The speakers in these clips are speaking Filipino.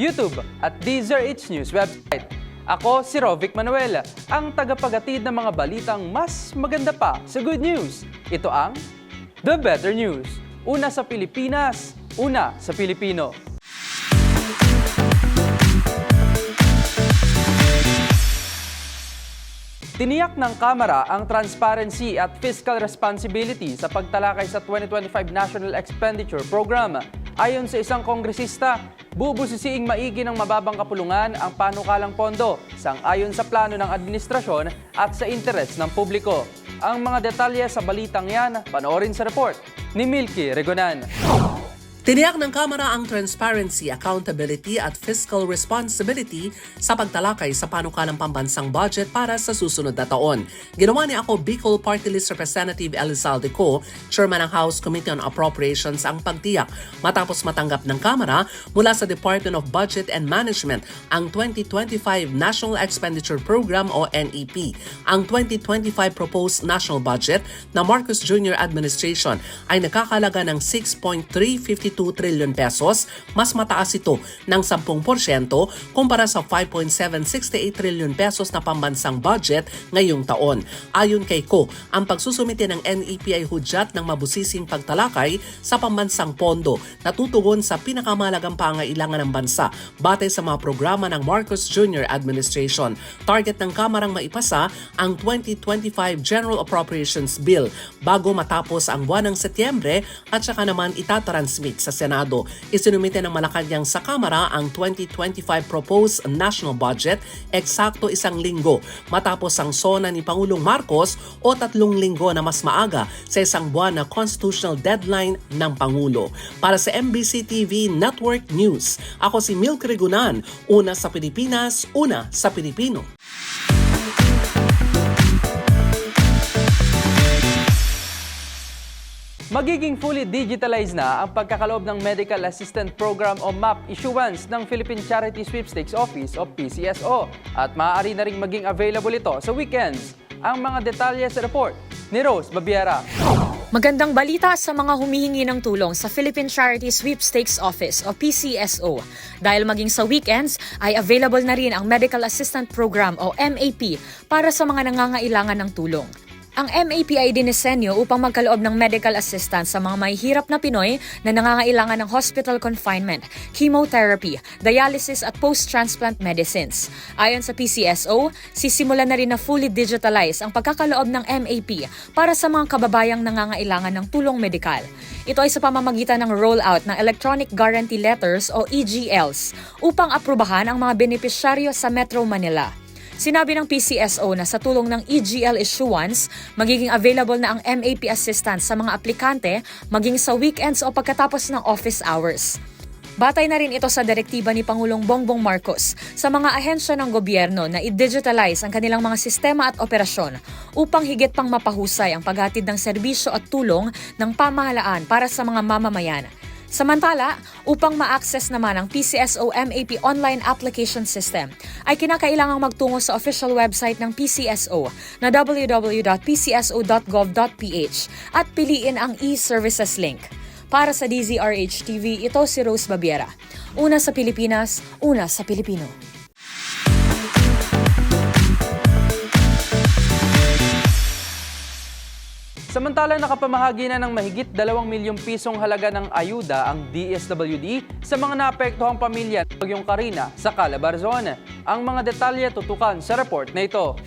YouTube at DZRH News website. Ako si Rovic Manuel, ang tagapagatid ng mga balitang mas maganda pa sa good news. Ito ang The Better News. Una sa Pilipinas, una sa Pilipino. Tiniyak ng Kamara ang transparency at fiscal responsibility sa pagtalakay sa 2025 National Expenditure Program. Ayon sa isang kongresista, bubusisiing maigi ng mababang kapulungan ang panukalang pondo sang-ayon sa plano ng administrasyon at sa interes ng publiko. Ang mga detalye sa balitang yan, panoorin sa report ni Milky Regonan. Tiniyak ng Kamara ang transparency, accountability at fiscal responsibility sa pagtalakay sa panukalang pambansang budget para sa susunod na taon. Ginawa ni ako Bicol Party List Representative Elizalde Co, Chairman ng House Committee on Appropriations ang pagtiyak matapos matanggap ng Kamara mula sa Department of Budget and Management ang 2025 National Expenditure Program o NEP. Ang 2025 proposed national budget na Marcos Jr. Administration ay nakakalaga ng 6.352 trillion pesos, mas mataas ito ng 10% kumpara sa 5.768 trillion pesos na pambansang budget ngayong taon. Ayon kay Ko, ang pagsusumite ng NEP ay hudyat ng mabusising pagtalakay sa pambansang pondo na tutugon sa pinakamalagang pangailangan ng bansa batay sa mga programa ng Marcos Jr. Administration. Target ng Kamarang maipasa ang 2025 General Appropriations Bill bago matapos ang buwan ng Setyembre at saka naman itatransmit sa Senado. Isinumite ng Malacanang sa Kamara ang 2025 proposed national budget eksakto isang linggo matapos ang sona ni Pangulong Marcos o tatlong linggo na mas maaga sa isang buwan na constitutional deadline ng Pangulo. Para sa MBC TV Network News, ako si Milk Regunan, una sa Pilipinas, una sa Pilipino. Magiging fully digitalized na ang pagkakaloob ng Medical Assistant Program o MAP issuance ng Philippine Charity Sweepstakes Office o PCSO at maaari na rin maging available ito sa weekends. Ang mga detalye sa report ni Rose Babiera. Magandang balita sa mga humihingi ng tulong sa Philippine Charity Sweepstakes Office o PCSO. Dahil maging sa weekends ay available na rin ang Medical Assistant Program o MAP para sa mga nangangailangan ng tulong. Ang MAP ay dinisenyo upang magkaloob ng medical assistance sa mga mahihirap na Pinoy na nangangailangan ng hospital confinement, chemotherapy, dialysis at post-transplant medicines. Ayon sa PCSO, sisimula na rin na fully digitalize ang pagkakaloob ng MAP para sa mga kababayang nangangailangan ng tulong medikal. Ito ay sa pamamagitan ng rollout ng Electronic Guarantee Letters o EGLs upang aprubahan ang mga benepisyaryo sa Metro Manila. Sinabi ng PCSO na sa tulong ng EGL issuance, magiging available na ang MAP assistance sa mga aplikante maging sa weekends o pagkatapos ng office hours. Batay na rin ito sa direktiba ni Pangulong Bongbong Marcos sa mga ahensya ng gobyerno na i-digitalize ang kanilang mga sistema at operasyon upang higit pang mapahusay ang paghatid ng serbisyo at tulong ng pamahalaan para sa mga mamamayan. Samantala, upang ma-access naman ang PCSO MAP online application system, ay kinakailangang magtungo sa official website ng PCSO na www.pcso.gov.ph at piliin ang e-services link. Para sa DZRH TV, ito si Rose Babiera. Una sa Pilipinas, una sa Pilipino. Samantala nakapamahagi na ng mahigit 2 milyong pisong halaga ng ayuda ang DSWD sa mga naapektuhang pamilya ng Bagyong Karina sa Calabarzon. Ang mga detalye tutukan sa report na ito.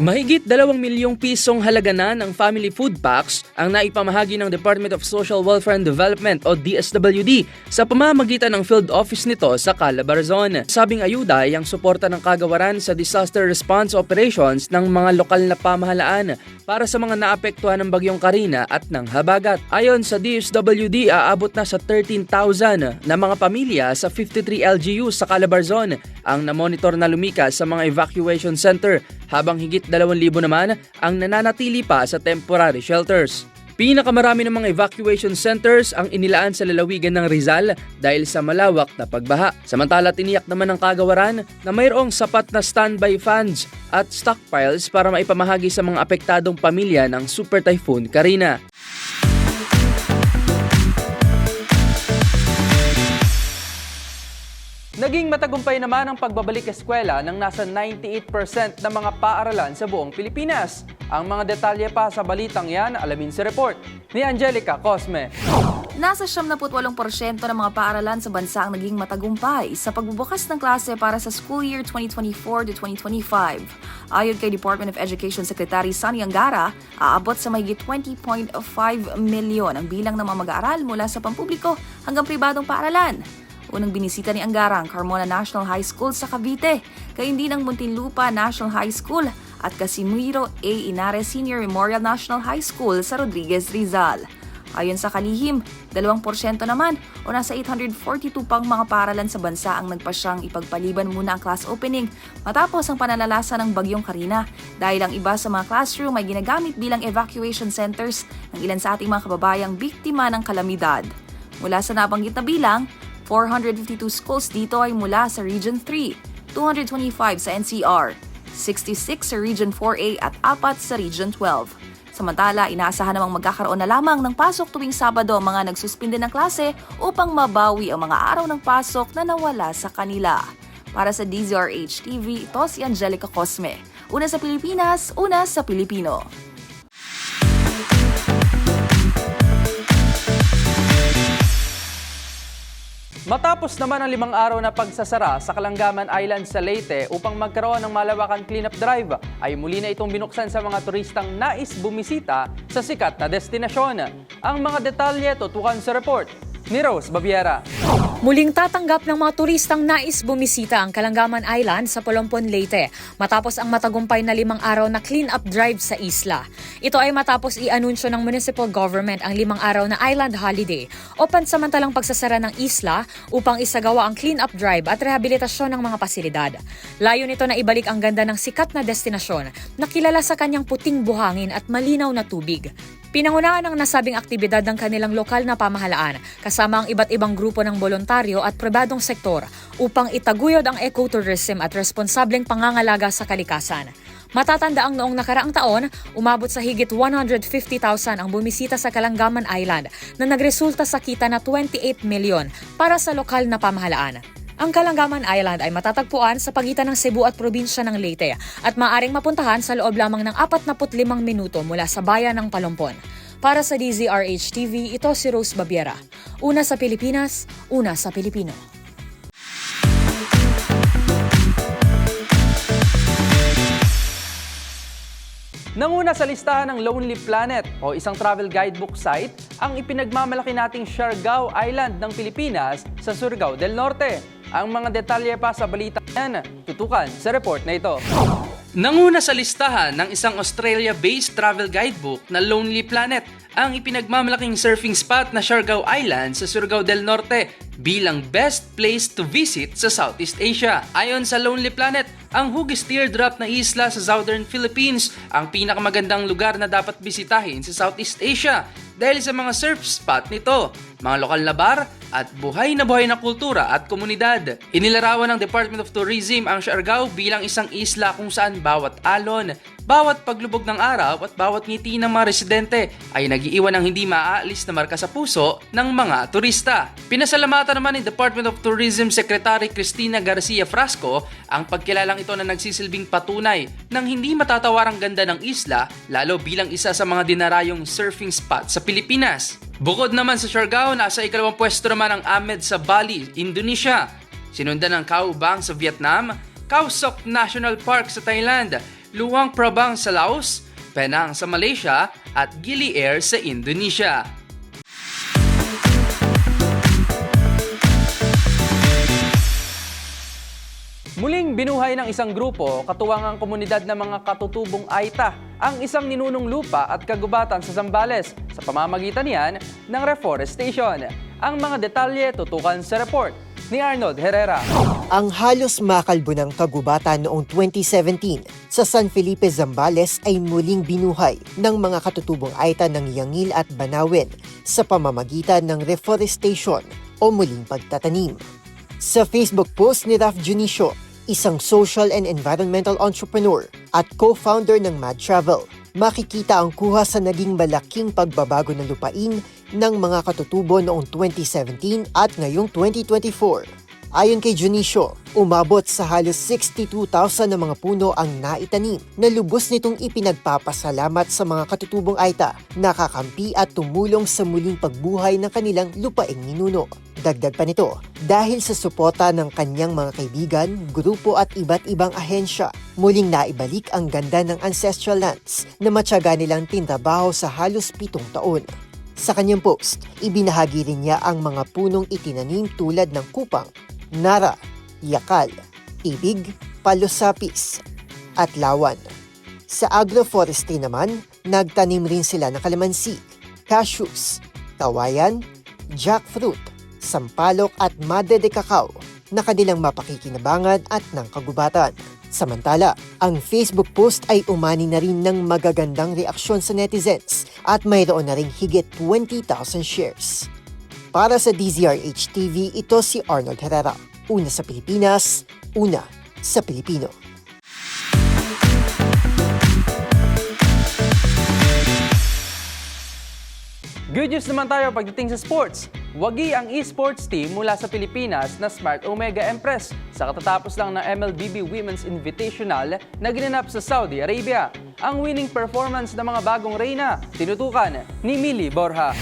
Mahigit 2 milyong pisong halaga na ng family food packs ang naipamahagi ng Department of Social Welfare and Development o DSWD sa pamamagitan ng field office nito sa Calabarzon. Sabing ayuda ay ang suporta ng kagawaran sa disaster response operations ng mga lokal na pamahalaan para sa mga naapektuhan ng Bagyong Karina at ng Habagat. Ayon sa DSWD, aabot na sa 13,000 na mga pamilya sa 53 LGU sa Calabarzon ang namonitor na lumikas sa mga evacuation center habang higit 2,000 naman ang nananatili pa sa temporary shelters. Pinakamarami ng mga evacuation centers ang inilaan sa lalawigan ng Rizal dahil sa malawak na pagbaha. Samantala tiniyak naman ng kagawaran na mayroong sapat na standby funds at stockpiles para maipamahagi sa mga apektadong pamilya ng Super Typhoon Karina. Naging matagumpay naman ang pagbabalik eskwela ng nasa 98% ng mga paaralan sa buong Pilipinas. Ang mga detalye pa sa balitang yan, alamin sa report ni Angelica Cosme. Nasa 78% ng mga paaralan sa bansa ang naging matagumpay sa pagbubukas ng klase para sa school year 2024 to 2025. Ayon kay Department of Education Secretary Sunny Angara, aabot sa mahigit 20.5 milyon ang bilang ng mga mag-aaral mula sa pampubliko hanggang pribadong paaralan. Unang binisita ni Angara ang Carmona National High School sa Cavite, kaindi ng Muntinlupa National High School at Casimiro A. Inares Senior Memorial National High School sa Rodriguez, Rizal. Ayon sa kalihim, 2% naman o nasa 842 pang mga paralan sa bansa ang nagpasyang ipagpaliban muna ang class opening matapos ang pananalasa ng Bagyong Karina dahil ang iba sa mga classroom ay ginagamit bilang evacuation centers ng ilan sa ating mga kababayang biktima ng kalamidad. Mula sa nabanggit na bilang, 452 schools dito ay mula sa Region 3, 225 sa NCR, 66 sa Region 4A at 4 sa Region 12. Samantala, inaasahan namang magkakaroon na lamang ng pasok tuwing Sabado ang mga nagsuspinde ng klase upang mabawi ang mga araw ng pasok na nawala sa kanila. Para sa DZRH TV, ito si Angelica Cosme. Una sa Pilipinas, una sa Pilipino. Matapos naman ang limang araw na pagsasara sa Kalangaman Island sa Leyte upang magkaroon ng malawakan cleanup drive, ay muli na itong binuksan sa mga turistang nais bumisita sa sikat na destinasyon. Ang mga detalye tutukan sa report ni Rose Baviera. Muling tatanggap ng mga turistang nais bumisita ang Kalangaman Island sa Polompon, Leyte matapos ang matagumpay na limang araw na clean-up drive sa isla. Ito ay matapos i-anunsyo ng municipal government ang limang araw na island holiday o pansamantalang pagsasara ng isla upang isagawa ang clean-up drive at rehabilitasyon ng mga pasilidad. Layo nito na ibalik ang ganda ng sikat na destinasyon na kilala sa kanyang puting buhangin at malinaw na tubig. Pinangunahan ang nasabing aktibidad ng kanilang lokal na pamahalaan kasama ang iba't ibang grupo ng voluntaryo at pribadong sektor upang itaguyod ang ecotourism at responsableng pangangalaga sa kalikasan. Matatanda ang noong nakaraang taon, umabot sa higit 150,000 ang bumisita sa Kalangaman Island na nagresulta sa kita na 28 milyon para sa lokal na pamahalaan. Ang Kalangaman Island ay matatagpuan sa pagitan ng Cebu at probinsya ng Leyte at maaring mapuntahan sa loob lamang ng 45 minuto mula sa bayan ng Palompon. Para sa DZRH TV, ito si Rose Babiera. Una sa Pilipinas, una sa Pilipino. Nanguna sa listahan ng Lonely Planet o isang travel guidebook site ang ipinagmamalaki nating Siargao Island ng Pilipinas sa Surigao del Norte. Ang mga detalye pa sa balita yan, tutukan sa report na ito. Nanguna sa listahan ng isang Australia-based travel guidebook na Lonely Planet ang ipinagmamalaking surfing spot na Siargao Island sa Surigao del Norte bilang best place to visit sa Southeast Asia. Ayon sa Lonely Planet, ang hugis teardrop na isla sa Southern Philippines ang pinakamagandang lugar na dapat bisitahin sa Southeast Asia dahil sa mga surf spot nito, mga lokal na bar at buhay na buhay na kultura at komunidad. Inilarawan ng Department of Tourism ang Siargao bilang isang isla kung saan bawat alon, bawat paglubog ng araw at bawat ngiti ng mga residente ay nagiiwan ng hindi maaalis na marka sa puso ng mga turista. Pinasalamatan naman ni Department of Tourism Secretary Cristina Garcia Frasco ang pagkilalang ito na nagsisilbing patunay ng hindi matatawarang ganda ng isla lalo bilang isa sa mga dinarayong surfing spot sa Pilipinas. Bukod naman sa Siargao, nasa ikalawang pwesto naman ang Amed sa Bali, Indonesia. Sinundan ng Khao Bang sa Vietnam, Khao Sok National Park sa Thailand, Luang Prabang sa Laos, Penang sa Malaysia at Gili Air sa Indonesia. Muling binuhay ng isang grupo, katuwang ang komunidad ng mga katutubong Aita, ang isang ninunong lupa at kagubatan sa Zambales sa pamamagitan niyan ng reforestation. Ang mga detalye tutukan sa report ni Arnold Herrera. Ang halos makalbo ng kagubatan noong 2017 sa San Felipe, Zambales ay muling binuhay ng mga katutubong Aita ng Yangil at Banawen sa pamamagitan ng reforestation o muling pagtatanim. Sa Facebook post ni Raf Junicio, isang social and environmental entrepreneur at co-founder ng Mad Travel, makikita ang kuha sa naging malaking pagbabago ng lupain ng mga katutubo noong 2017 at ngayong 2024. Ayon kay Junicio, umabot sa halos 62,000 na mga puno ang naitanim na lubos nitong ipinagpapasalamat sa mga katutubong Aita, nakakampi at tumulong sa muling pagbuhay ng kanilang lupaing ninuno. Dagdag pa nito, dahil sa suporta ng kanyang mga kaibigan, grupo at iba't ibang ahensya, muling naibalik ang ganda ng ancestral lands na matyaga nilang tinrabaho sa halos pitong taon. Sa kanyang post, ibinahagi rin niya ang mga punong itinanim tulad ng kupang, nara, yakal, ibig, palusapis, at lawan. Sa agroforestry naman, nagtanim rin sila ng kalamansi, cashews, kawayan, jackfruit, sampalok at madre de cacao na kanilang mapakikinabangan at ng kagubatan. Samantala, ang Facebook post ay umani na rin ng magagandang reaksyon sa netizens at mayroon na ring higit 20,000 shares. Para sa DZRH TV, ito si Arnold Herrera. Una sa Pilipinas, una sa Pilipino. Good news naman tayo pagdating sa sports. Wagi ang esports team mula sa Pilipinas na Smart Omega Empress sa katatapos lang ng MLBB Women's Invitational na ginanap sa Saudi Arabia. Ang winning performance ng mga bagong reyna, tinutukan ni Mili Borja.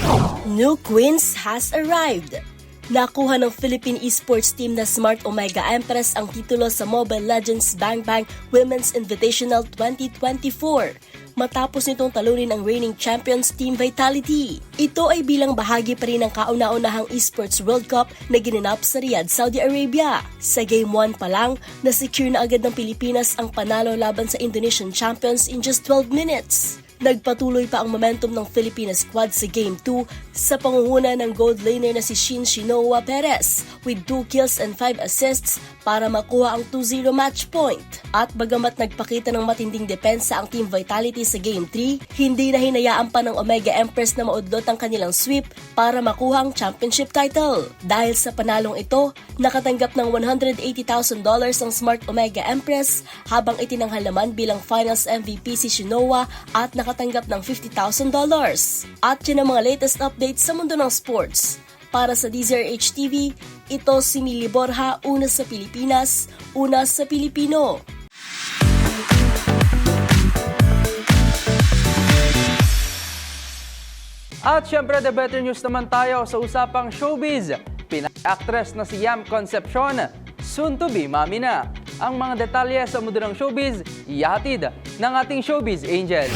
New Queens has arrived. Nakuha ng Philippine esports team na Smart Omega Empress ang titulo sa Mobile Legends Bang Bang Women's Invitational 2024 matapos nitong talunin ang reigning champions Team Vitality. Ito ay bilang bahagi pa rin ng kauna-unahang esports World Cup na ginanap sa Riyadh, Saudi Arabia. Sa Game 1 pa lang, na-secure na agad ng Pilipinas ang panalo laban sa Indonesian champions in just 12 minutes. Nagpatuloy pa ang momentum ng Philippines squad sa Game 2 sa pangunguna ng gold laner na si Shin Shinoa Perez with 2 kills and 5 assists para makuha ang 2-0 match point. At bagamat nagpakita ng matinding depensa ang Team Vitality sa Game 3, hindi na hinayaan pa ng Omega Empress na maudlot ang kanilang sweep para makuha ang championship title. Dahil sa panalong ito, nakatanggap ng $180,000 ang Smart Omega Empress habang itinanghal naman bilang finals MVP si Shinoa at nakatanggap ng $50,000. At yun ang mga latest updates sa mundo ng sports. Para sa DZRH TV, ito si Mili Borja, una sa Pilipinas, una sa Pilipino. At syempre, the better news naman tayo sa usapang showbiz. Pinay-actress na si Yam Concepcion, soon to be mami na. Ang mga detalye sa mundo ng showbiz, iyahatid ng ating showbiz angel.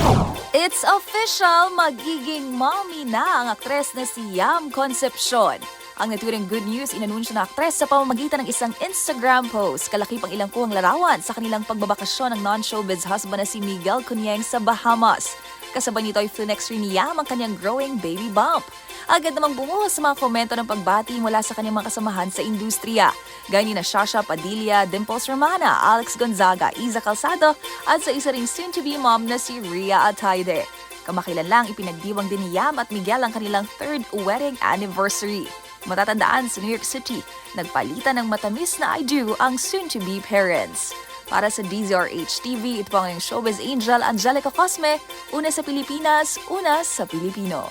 It's official! Magiging mommy na ang aktres na si Yam Concepcion. Ang naturing good news, inanunsyo na aktres sa pamamagitan ng isang Instagram post. Kalaki pang ilang kuwang larawan sa kanilang pagbabakasyon ng non-showbiz husband na si Miguel Cunyeng sa Bahamas. Kasabay nito ay flinex rin ni Yam ang kanyang growing baby bump. Agad namang bumuhos sa mga komento ng pagbati mula sa kanyang mga kasamahan sa industriya. Gaya ni na Shasha Padilla, Dimples Romana, Alex Gonzaga, Iza Calzado at sa isa ring soon-to-be mom na si Rhea Ataide. Kamakilan lang ipinagdiwang din ni Yam at Miguel ang kanilang third wedding anniversary. Matatandaan sa New York City, nagpalitan ng matamis na I do ang soon-to-be parents. Para sa DZRH TV, ito po ang showbiz angel Angelica Cosme, una sa Pilipinas, una sa Pilipino.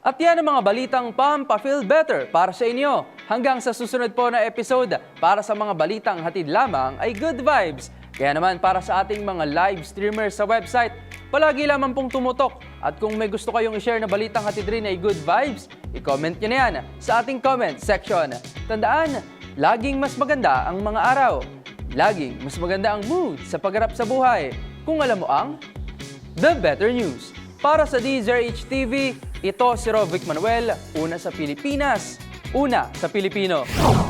At yan ang mga balitang Pampa Feel Better para sa inyo. Hanggang sa susunod po na episode, para sa mga balitang hatid lamang ay good vibes. Kaya naman para sa ating mga live streamers sa website, palagi lamang pong tumutok. At kung may gusto kayong i-share na balitang hatid rin ay good vibes, i-comment nyo na yan sa ating comment section. Tandaan, laging mas maganda ang mga araw. Laging mas maganda ang mood sa pagharap sa buhay. Kung alam mo ang The Better News. Para sa DZRH TV, ito si Rovic Manuel, una sa Pilipinas, una sa Pilipino.